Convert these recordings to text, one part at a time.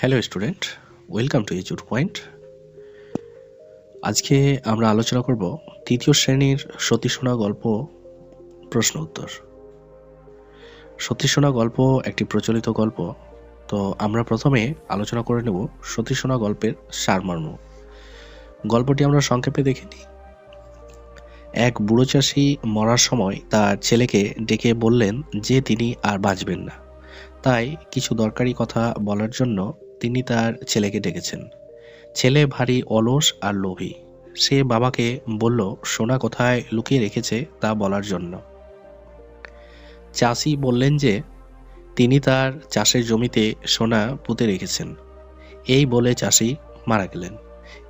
Hello student welcome to azure point আজকে আমরা আলোচনা করব তৃতীয় শ্রেণির সতীশোনা গল্প প্রশ্ন উত্তর। সতীশোনা গল্প একটি প্রচলিত গল্প। তো আমরা প্রথমে আলোচনা করে নেব সতীশোনা গল্পের সারমর্ম। গল্পটি আমরা সংক্ষেপে দেখে নিই। এক বুড়ো চাষি মরার সময় তার ছেলেকে ডেকে বললেন যে তিনি আর বাঁচবেন না। তাই কিছু দরকারি কথা বলার জন্য তিনি তার ছেলেকে ডেকেছেন। ছেলে ভারী অলস আর লোভী। সে বাবাকে বলল, সোনা কোথায় লুকিয়ে রেখেছে তা বলার জন্য। চাষি বললেন যে, তিনি তার চাষের জমিতে সোনা পুঁতে রেখেছেন। এই বলে চাষি মারা গেলেন।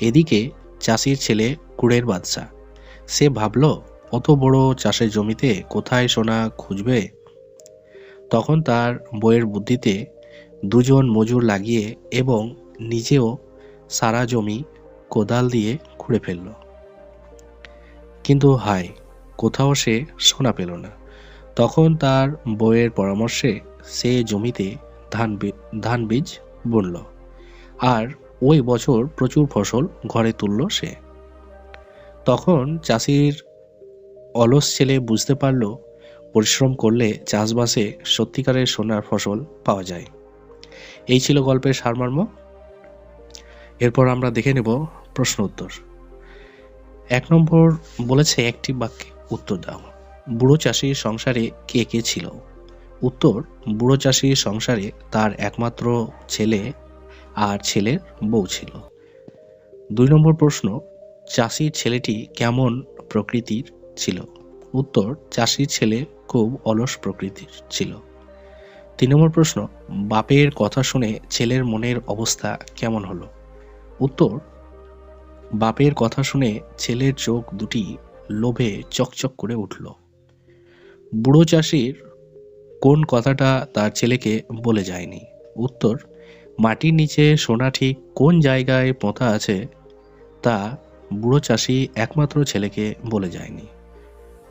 এদিকে চাষির ছেলে কুড়ের বাদশা সে ভাবল, অত বড় চাষের জমিতে কোথায় সোনা খুঁজবে? তখন তার বইয়ের বুদ্ধিতে দুজন মজুর লাগিয়ে এবং নিজেও সারা জমি কোদাল দিয়ে খুঁড়ে ফেলল। কিন্তু হায়, কোথাও সে সোনা পেল না। তখন তার বইয়ের পরামর্শে সে জমিতে ধান ধান বীজ বুনল আর ওই বছর প্রচুর ফসল ঘরে তুলল সে। তখন চাষির অলস ছেলে বুঝতে পারল, পরিশ্রম করলে চাষবাসে সত্যিকারের সোনার ফসল পাওয়া যায়। এই ছিল গল্পের সারমর্ম। এরপর আমরা দেখে নেব প্রশ্ন উত্তর। এক নম্বর বলেছে একটি বাক্যে উত্তর দাও। বুড়ো চাষির সংসারে কে কে ছিল? উত্তর, বুড়ো চাষির সংসারে তার একমাত্র ছেলে আর ছেলের বউ ছিল। দুই নম্বর প্রশ্ন, চাষির ছেলেটি কেমন প্রকৃতির ছিল? উত্তর, চাষির ছেলে খুব অলস প্রকৃতির ছিল। তিন নম্বর প্রশ্ন, বাপের কথা শুনে ছেলের মনের অবস্থা কেমন হলো? উত্তর, বাপের কথা শুনে ছেলের চোখ দুটি লোভে চকচক করে উঠল। বুড়ো চাষির কোন কথাটা তার ছেলেকে বলে যায়নি? উত্তর, মাটির নিচে সোনা ঠিক কোন জায়গায় পোঁতা আছে তা বুড়ো চাষি একমাত্র ছেলেকে বলে যায়নি।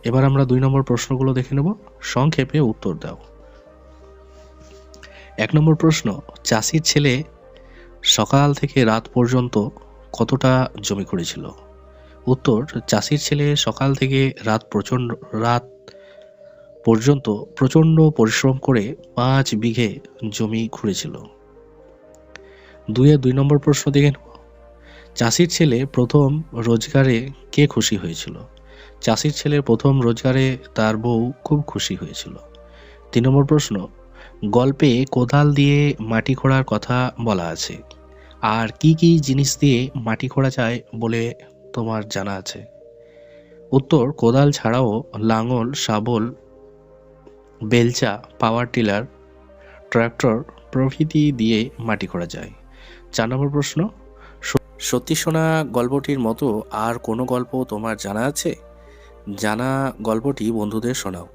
এবার আমরা দুই নম্বর প্রশ্নগুলো দেখে নেব। সংক্ষেপে উত্তর দাও। এক নম্বর প্রশ্ন, চাষির ছেলে সকাল থেকে রাত পর্যন্ত কতটা জমি করেছিল? উত্তর, চাষির ছেলে সকাল থেকে রাত প্রচণ্ড, রাত পর্যন্ত প্রচণ্ড পরিশ্রম করে পাঁচ বিঘে জমি খুঁড়েছিল। দুয়ে দুই নম্বর প্রশ্ন দেখে চাষির ছেলে প্রথম রোজগারে কে খুশি হয়েছিল? চাষির ছেলের প্রথম রোজগারে তার বউ খুব খুশি হয়েছিল। তিন নম্বর প্রশ্ন গল্পে কোদাল দিয়ে মাটি খোঁড়ার কথা বলা আছে। আর কি কি জিনিস দিয়ে মাটি খোঁড়া যায় বলে তোমার জানা আছে? উত্তর, কোদাল ছাড়াও লাঙল, শাবল, বেলচা, পাওয়ার টিলার, ট্রাক্টর প্রভৃতি দিয়ে মাটি খোঁড়া যায়। চার নম্বর প্রশ্ন, সত্যি শোনা গল্পটির মতো আর কোনো গল্প তোমার জানা আছে? জানা গল্পটি বন্ধুদের শোনাও।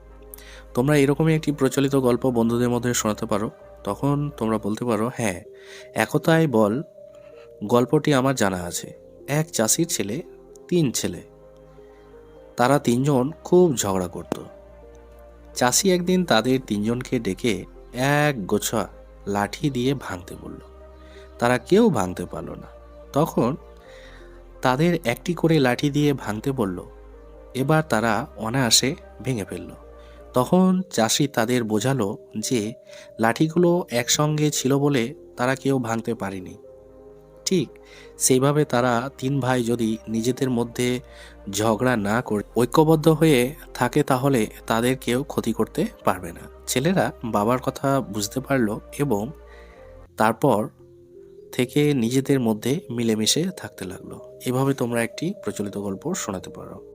তোমরা এরকমই একটি প্রচলিত গল্প বন্ধুদের মধ্যে শোনাতে পারো। তখন তোমরা বলতে পারো হ্যাঁ একতাই বল, গল্পটি আমার জানা আছে। এক চাষির ছেলে, তিন ছেলে। তারা তিনজন খুব ঝগড়া করত। চাষি একদিন তাদের তিনজনকে ডেকে এক গোছা লাঠি দিয়ে ভাঙতে বলল। তারা কেউ ভাঙতে পারল না। তখন তাদের একটি করে লাঠি দিয়ে ভাঙতে বলল। এবার তারা অনায়াসে ভেঙে ফেলল। তখন চাষি তাদের বোঝালো যে লাঠিগুলো একসঙ্গে ছিল বলে তারা কেউ ভাঙতে পারেনি। ঠিক সেইভাবে তারা তিন ভাই যদি নিজেদের মধ্যে ঝগড়া না করে ঐক্যবদ্ধ হয়ে থাকে তাহলে তাদের কেউ ক্ষতি করতে পারবে না। ছেলেরা বাবার কথা বুঝতে পারল এবং তারপর থেকে নিজেদের মধ্যে মিলেমিশে থাকতে লাগল। এভাবে তোমরা একটি প্রচলিত গল্প শোনাতে পারো।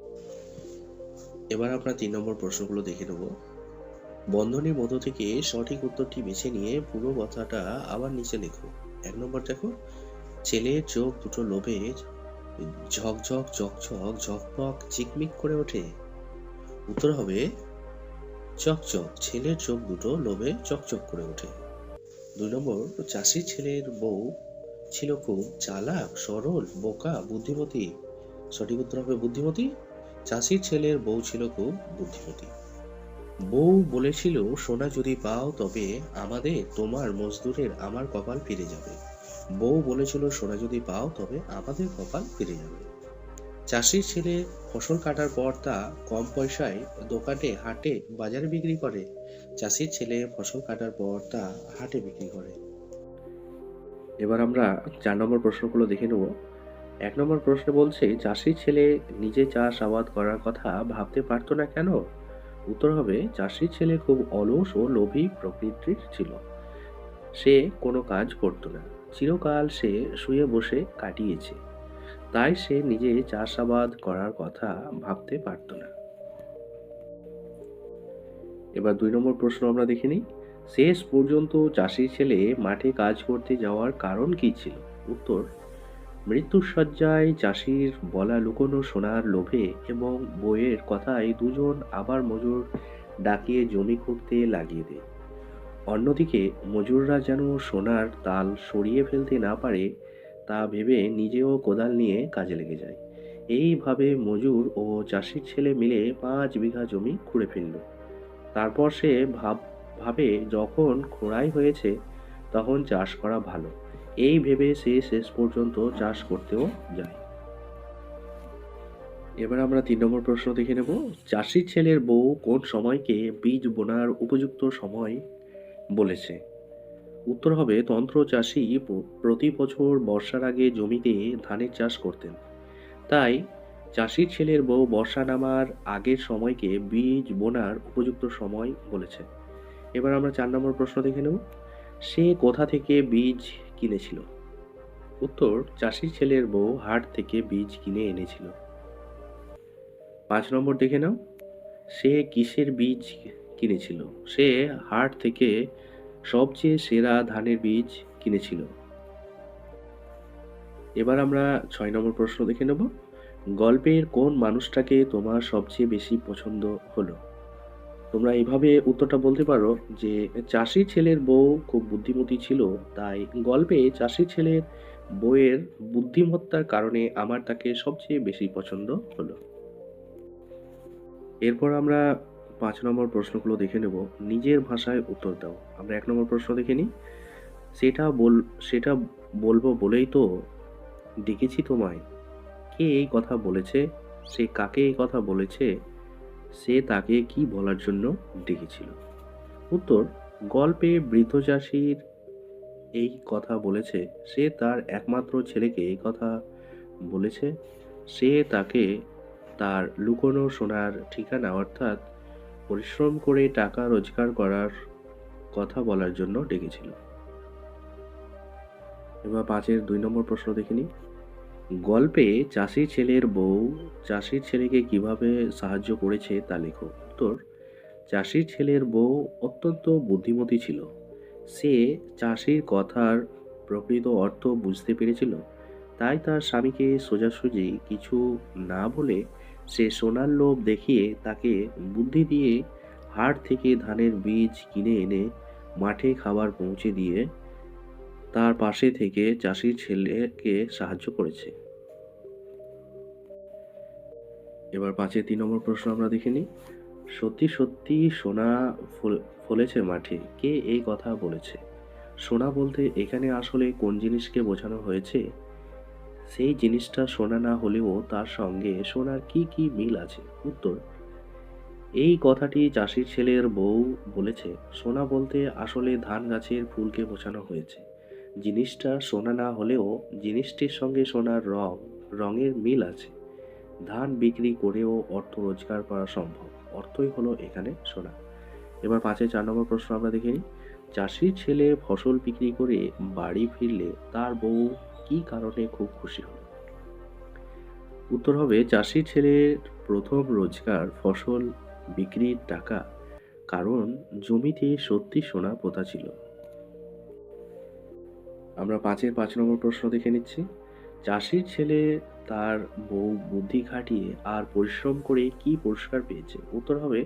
এবার আমরা তিন নম্বর প্রশ্নগুলো দেখে নেব। বন্ধনীর মধ্য থেকে সঠিক উত্তরটি বেছে নিয়ে পুরো কথাটা আবার নিচে লেখো। এক নম্বর দেখো, ছেলের চোখ দুটো লোভে ঝকঝক ঝকঝক ঝকমক চিকমিক করে ওঠে। উত্তর হবে, চকচক, ছেলের চোখ দুটো লোভে চকচক করে ওঠে। দুই নম্বর, চাষি ছেলের বউ ছিল খুব চালাক, সরল, বোকা, বুদ্ধিমতী। সঠিক উত্তর হবে বুদ্ধিমতী। চাষির ছেলের বউ ছিল খুব বুদ্ধিমতী। বউ বলেছিল, সোনা যদি পাও তবে আমাদের, তোমার মজদুরের আমার কপাল ফিরে যাবে। বউ বলেছিল, সোনা যদি পাও তবে আমাদের কপাল ফিরে যাবে। চাষির ছেলে ফসল কাটার পর তা কম পয়সায় দোকানে, হাটে, বাজারে বিক্রি করে। চাষির ছেলে ফসল কাটার পর তা হাটে বিক্রি করে। এবার আমরা চার নম্বর প্রশ্নগুলো দেখে নেব। এক নম্বর প্রশ্ন বলছে চাষির ছেলে নিজে চাষ আবাদ করার কথা ভাবতে পারতো না কেন? উত্তর হবে চাষির ছেলে খুব অলস ও লোভী প্রকৃতির ছিল। সে কোনো কাজ করতো না। চিরকাল সে শুয়ে বসে কাটিয়েছে। তাই সে নিজে চাষাবাদ করার কথা ভাবতে পারত না। এবার দুই নম্বর প্রশ্ন আমরা দেখে নিই। শেষ পর্যন্ত চাষির ছেলে মাঠে কাজ করতে যাওয়ার কারণ কি ছিল? উত্তর মৃত্যুসজ্জায় চাষির বলা লুকোনো সোনার লোভে এবং বইয়ের কথায় দুজন আবার মজুর ডাকিয়ে জমি খুঁড়তে লাগিয়ে দেয়। অন্যদিকে মজুররা যেন সোনার তাল সরিয়ে ফেলতে না পারে, তা ভেবে নিজেও কোদাল নিয়ে কাজে লেগে যায়। এইভাবে মজুর ও চাষির ছেলে মিলে পাঁচ বিঘা জমি খুঁড়ে ফেলল। তারপর সে ভাব, ভাবে যখন খোঁড়াই হয়েছে, তখন চাষ করা ভালো। এই ভেবে সে শেষ পর্যন্ত চাষ করতেও যায়। এবার আমরা তিন নম্বর প্রশ্ন দেখে নেব। চাষির ছেলের বউ কোন সময়কে বীজ বোনার উপযুক্ত সময় বলেছে? উত্তর হবে, তন্ত্র চাষি প্রতি বছর বর্ষার আগে জমিতে ধানের চাষ করতেন। তাই চাষির ছেলের বউ বর্ষা নামার আগের সময়কে বীজ বোনার উপযুক্ত সময় বলেছে। এবার আমরা চার নম্বর প্রশ্ন দেখে নেব। সে কোথা থেকে বীজ কিনেছিল। উত্তর, চাষির ছেলের বউ হাট থেকে বীজ কিনে এনেছিল। পাঁচ নম্বর দেখে নাও। সে কিসের বীজ কিনেছিল? সে হাট থেকে সবচেয়ে সেরা ধানের বীজ কিনেছিল। এবার আমরা ছয় নম্বর প্রশ্ন দেখে নেব। গল্পের কোন মানুষটাকে তোমার সবচেয়ে বেশি পছন্দ হলো? তোমরা এইভাবে উত্তরটা বলতে পারো যে চাষির ছেলের বউ খুব বুদ্ধিমতী ছিল, তাই গল্পে চাষির ছেলের বইয়ের বুদ্ধিমত্তার কারণে আমার তাকে সবচেয়ে বেশি পছন্দ হলো। এরপর আমরা পাঁচ নম্বর প্রশ্নগুলো দেখে নেব। নিজের ভাষায় উত্তর দাও। আমরা এক নম্বর প্রশ্ন দেখে নিই। সেটা বল, সেটা বলব বলেই তো ডেকেছি তোমায়। কে এই কথা বলেছে? সে কাকে এই কথা বলেছে? সে তাকে কি বলার জন্য ডেকেছিল। উত্তর, গল্পে বৃদ্ধ চাষির এই কথা বলেছে, সে তার একমাত্র ছেলেকে এই কথা বলেছে। সে তাকে তার লুকোনো সোনার ঠিকানা অর্থাৎ পরিশ্রম করে টাকা রোজগার করার কথা বলার জন্য ডেকেছিল। এবার পাঁচের দুই নম্বর প্রশ্ন দেখে দেখিনি গল্পে চাষির ছেলের বউ চাষির ছেলেকে কীভাবে সাহায্য করেছে তা লেখো উত্তর চাষির ছেলের বউ অত্যন্ত বুদ্ধিমতী ছিল। সে চাষির কথার প্রকৃত অর্থ বুঝতে পেরেছিল। তাই তার স্বামীকে সোজাসুজি কিছু না বলে সে সোনার লোভ দেখিয়ে তাকে বুদ্ধি দিয়ে হাট থেকে ধানের বীজ কিনে এনে মাঠে খাবার পৌঁছে দিয়ে তার পাশে থেকে চাষির ছেলেকে সাহায্য করেছে। এবার পাঁচে তিন নম্বর প্রশ্ন আমরা দেখে নিই। সত্যি সত্যি সোনা ফলেছে মাঠে। কে এই কথা বলেছে? সোনা বলতে এখানে আসলে কোন জিনিসকে বোঝানো হয়েছে? সেই জিনিসটা সোনা না হলেও তার সঙ্গে সোনার কি কি মিল আছে? উত্তর, এই কথাটি চাষির ছেলের বউ বলেছে। সোনা বলতে আসলে ধান গাছের ফুলকে বোঝানো হয়েছে। জিনিসটা সোনা না হলেও জিনিসটির সঙ্গে সোনার রং, রঙের মিল আছে। ধান বিক্রি করেও অর্থ রোজগার করা সম্ভব। অর্থই হলো এখানে সোনা। এবার পাঁচে চার নম্বর প্রশ্ন আমরা দেখে নিই। চাষির ছেলে ফসল বিক্রি করে বাড়ি ফিরলে তার বউ কি কারণে খুব খুশি হলো? উত্তর হবে, চাষির ছেলের প্রথম রোজগার ফসল বিক্রির টাকা। কারণ জমিতে সত্যি সোনা পোতা ছিল। আমরা পাঁচের পাঁচ নম্বর প্রশ্ন দেখে নিচ্ছি। চাষির ছেলে তার বউ বুদ্ধি খাটিয়ে আর পরিশ্রম করে কি পুরস্কার পেয়েছে? উত্তর হবে,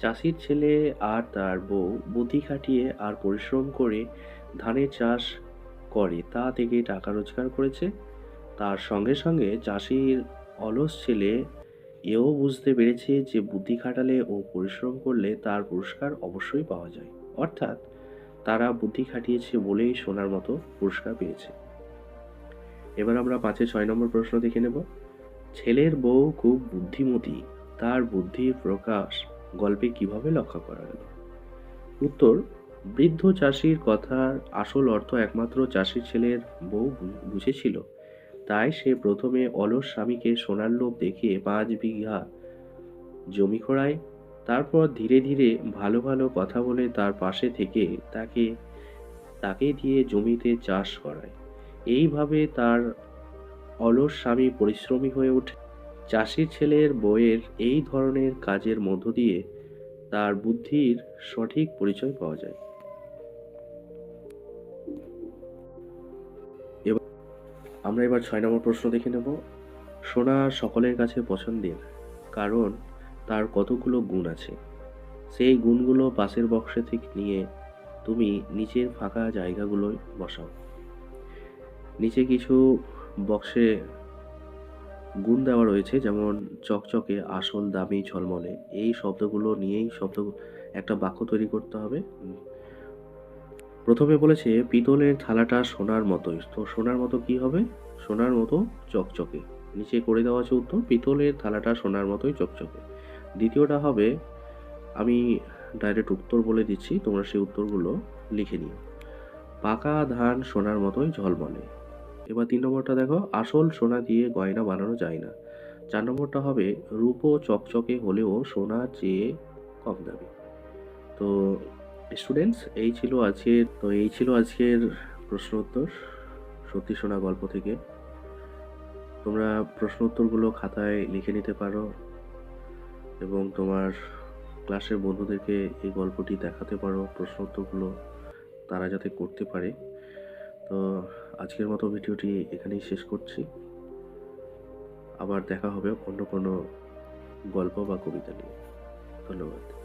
চাষির ছেলে আর তার বউ বুদ্ধি খাটিয়ে আর পরিশ্রম করে ধানের চাষ করে, তা থেকে টাকা রোজগার করেছে। তার সঙ্গে সঙ্গে চাষির অলস ছেলে এও বুঝতে পেরেছে যে বুদ্ধি খাটালে ও পরিশ্রম করলে তার পুরস্কার অবশ্যই পাওয়া যায়। অর্থাৎ তারা বুদ্ধি খাটিয়েছে বলেই সোনার মতো পুরস্কার পেয়েছে। এবার আমরা পাঁচে ছয় নম্বর প্রশ্ন দেখে নেব। ছেলের বউ খুব বুদ্ধিমতী, তার বুদ্ধির প্রকাশ গল্পে কীভাবে লক্ষ্য করা গেল? উত্তর, বৃদ্ধ চাষির কথার আসল অর্থ একমাত্র চাষির ছেলের বউ বুঝেছিল। তাই সে প্রথমে অলস স্বামীকে সোনার লোভ দেখিয়ে পাঁচ বিঘা জমি খোড়ায় তারপর ধীরে ধীরে ভালো ভালো কথা বলে তার পাশে থেকে তাকে তাকে দিয়ে জমিতে চাষ করায়। এইভাবে তার অলস স্বামী পরিশ্রমী হয়ে ওঠে। চাষির ছেলের বইয়ের এই ধরনের কাজের মধ্য দিয়ে তার বুদ্ধির সঠিক পরিচয় পাওয়া যায়। এবার আমরা এবার ছয় নম্বর প্রশ্ন দেখে নেব। সোনা সকলের কাছে পছন্দের, কারণ তার কতগুলো গুণ আছে। সেই গুণগুলো পাশের বক্সে থেকে নিয়ে তুমি নিচের ফাঁকা জায়গাগুলোয় বসাও। নিচে কিছু বক্সে গুণ দেওয়া রয়েছে, যেমন চকচকে, আসল, দামি, ঝলমলে। এই শব্দগুলো নিয়েই শব্দ, একটা বাক্য তৈরি করতে হবে। প্রথমে বলেছে, পিতলের থালাটা সোনার মতোই। তো সোনার মতো কি হবে? সোনার মতো চকচকে। নিচে করে দেওয়া আছে উত্তর, পিতলের থালাটা সোনার মতোই চকচকে। দ্বিতীয়টা হবে, আমি ডাইরেক্ট উত্তর বলে দিচ্ছি, তোমরা সেই উত্তরগুলো লিখে নিও। পাকা ধান সোনার মতোই ঝলমলে। এবার তিন নম্বরটা দেখো, আসল সোনা দিয়ে গয়না বানানো যায় না। চার নম্বরটা হবে, রূপো চকচকে হলেও সোনা চেয়ে কম দামি। তো স্টুডেন্টস এই ছিল আজকের, তো এই ছিল আজকের প্রশ্ন উত্তর সত্যি শোনা গল্প থেকে। তোমরা প্রশ্ন উত্তরগুলো খাতায় লিখে নিতে পারো। এবং তোমার ক্লাসের বন্ধুদেরকে এই গল্পটি দেখাতে পারো প্রশ্ন উত্তরগুলো তারা যাতে করতে পারে। তো আজকের মতো ভিডিওটি এখানেই শেষ করছি। আবার দেখা হবে অন্য কোনো গল্প বা কবিতা নিয়ে। ধন্যবাদ।